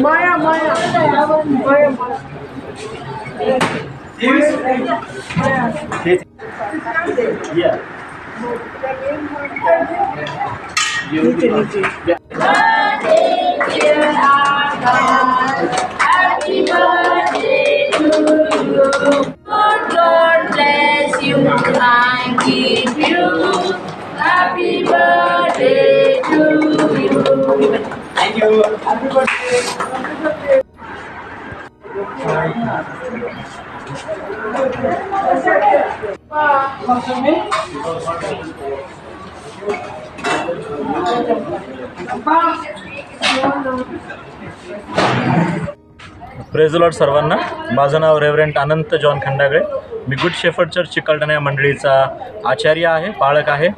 Моя, моя, моя, моя. Yeah. yeah. Happy birthday to you. You. सर्वांना माझं नाव रेव्हरेंट अनंत जॉन खंडागळे मी गुड शेफर्ड चर्च चिकलठाणा या मंडळीचा आचार्य आहे पाळक आहे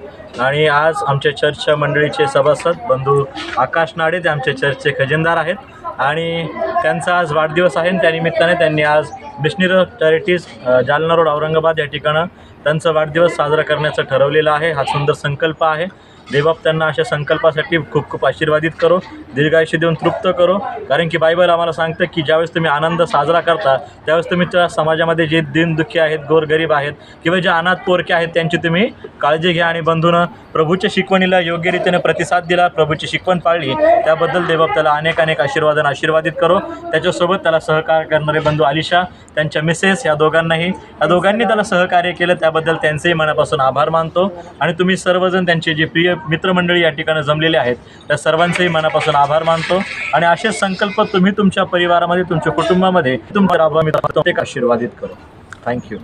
आणि आज आमच्या चर्चच्या मंडळीचे सभासद बंधू आकाश नाडे ते आमच्या चर्चचे खजिनदार आहेत. आणि त्यांचा आज वाढदिवस आहे. त्यानिमित्ताने त्यांनी आज missionary charities Jalna road Aurangabad या ठिकाणं त्यांचा वाढदिवस साजरा करण्याचं ठरवलेलं आहे. हा सुंदर संकल्प आहे. देवबाप त्यांना अशा संकल्पासाठी खूप खूप आशीर्वादित करो. दीर्घायुष्य देऊन तृप्त करो. कारण की बायबल आम्हाला सांगतं की ज्यावेळेस तुम्ही आनंद साजरा करता त्यावेळेस तुम्ही त्या समाजामध्ये जे दिनदुःखी आहेत गोरगरीब आहेत किंवा जे अनाथ पोरके आहेत त्यांची तुम्ही काळजी घ्या आणि बंधूनं प्रभूच्या शिकवणीला योग्य रीतीने प्रतिसाद दिला प्रभूची शिकवण पाळली. त्याबद्दल देवबाप त्याला अनेक अनेक आशीर्वादानं आशीर्वादित करो. त्याच्यासोबत त्याला सहकार्य करणारे बंधू आलिशा त्यांच्या मिसेस या दोघांनाही या दोघांनी त्याला सहकार्य केलं. त्याबद्दल त्यांचेही मनापासून आभार मानतो. आणि तुम्ही सर्वजण त्यांचे जे प्रिय मित्रमंडळी या ठिकाणी जमलेले आहेत. त्या सर्वांचेही मनापासून आभार मानतो आणि असे संकल्प तुम्ही तुमच्या परिवारामध्ये तुमच्या कुटुंबामध्ये तुमच्या आभार मी एक आशीर्वादित करो. थँक्यू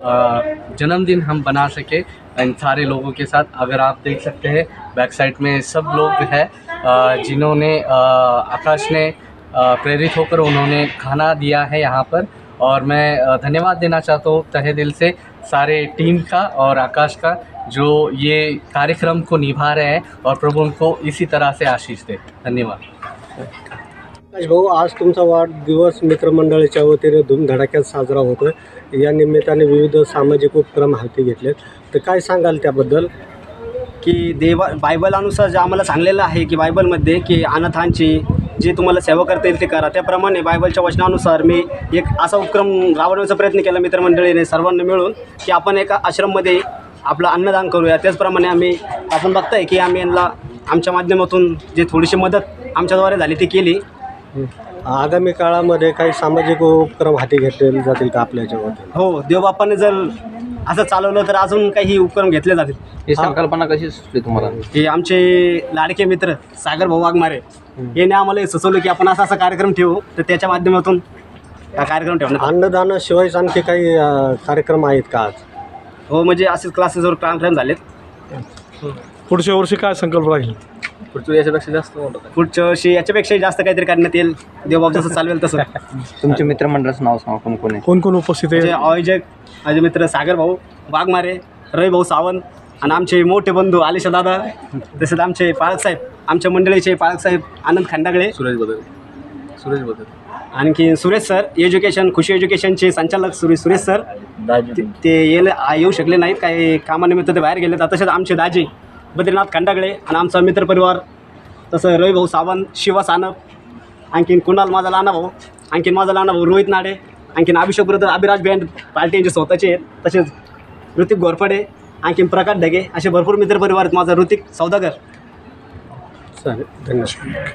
अ, जन्मदिन हम बना सके इन सारे लोगों के साथ। अगर आप देख सकते हैं बैक साइड में सब लोग हैं अ, जिन्होंने आकाश ने प्रेरित होकर उन्होंने खाना दिया है यहाँ पर। और मैं धन्यवाद देना चाहता हूँ तहे दिल से सारे टीम का और आकाश का जो ये कार्यक्रम को निभा रहे हैं और प्रभु उनको इसी तरह से आशीष दे। धन्यवाद। प्रकाश भाऊ आज तुमचा वाढदिवस मित्रमंडळीच्या वतीने धूमधडाक्यात साजरा होतोय. या निमित्ताने विविध सामाजिक उपक्रम हाती घेतलेत. तर काय सांगाल त्याबद्दल? की देवा बायबलानुसार जे आम्हाला सांगलेलं आहे की बायबलमध्ये की अनाथांची जे तुम्हाला सेवा करता येईल ते करा. त्याप्रमाणे बायबलच्या वचनानुसार मी एक असा उपक्रम राबवण्याचा प्रयत्न केला मित्रमंडळीने सर्वांना मिळून की आपण एका आश्रममध्ये आपलं अन्नदान करूया. त्याचप्रमाणे आम्ही आपण बघताय की आम्ही यांना आमच्या माध्यमातून जे थोडीशी मदत आमच्याद्वारे झाली ती केली. आगामी काळामध्ये काही सामाजिक उपक्रम हाती घेतले जातील का आपल्याच्या वतीने हो देवबापाने जर असं चालवलं तर अजून काही उपक्रम घेतले जातील. ही संकल्पना कशी सुचली तुम्हाला? हे आमचे लाडके मित्र सागर भाऊ वाघमारे यांनी आम्हाला हे सुचवलं की आपण असा असा कार्यक्रम ठेवू तर त्याच्या माध्यमातून हा कार्यक्रम ठेवण्यात आला. अन्नदानाशिवाय आणखी काही अं, कार्यक्रम आहेत का आज? हो म्हणजे असेच क्लासेसवर कार्यक्रम झालेत. पुढच्या वर्षी काय संकल्प राहील? पुढच्या याच्यापेक्षा जास्त मोठं पुढच्या वर्षी याच्यापेक्षाही जास्त काहीतरी करण्यात येईल. देवबाब जसं चालवेल तसं. तुमच्या मित्रमंडळाचं नाव सांगा कोण कोण आहे? कोण कोण उपस्थित म्हणजे आहे आयोजक माझे मित्र सागर भाऊ वाघमारे रवी भाऊ सावंत आणि आमचे मोठे बंधू आलिशा दादा तसेच आमचे पाळक साहेब आमच्या मंडळीचे पाळक साहेब आनंद खंडागळे. सुरेश बदल. सुरेश बदल. आणखी सुरेश सर एज्युकेशन खुशी एज्युकेशनचे संचालक सुरेश सुरेश सर. दाजी. ते- ते येले आ- येऊ शकले नाहीत काही कामानिमित्त ते बाहेर गेले तसेच आमचे दाजी बद्रीनाथ खंडागळे आणि आमचा मित्रपरिवार तसं रविभाऊ सावंत शिवा सानप आणखीन कुणाल माझा लहाना भाऊ आणखीन माझा लहाना भाऊ रोहित नाडे आणखीन Abhishek brother Abhiraj band party यांचे स्वतःचे आहेत. तसेच ऋतिक घोरपडे आणखीन प्रकाश ढगे असे भरपूर मित्रपरिवार आहेत. माझा ऋतिक सौदागर. चालेल. धन्यवाद.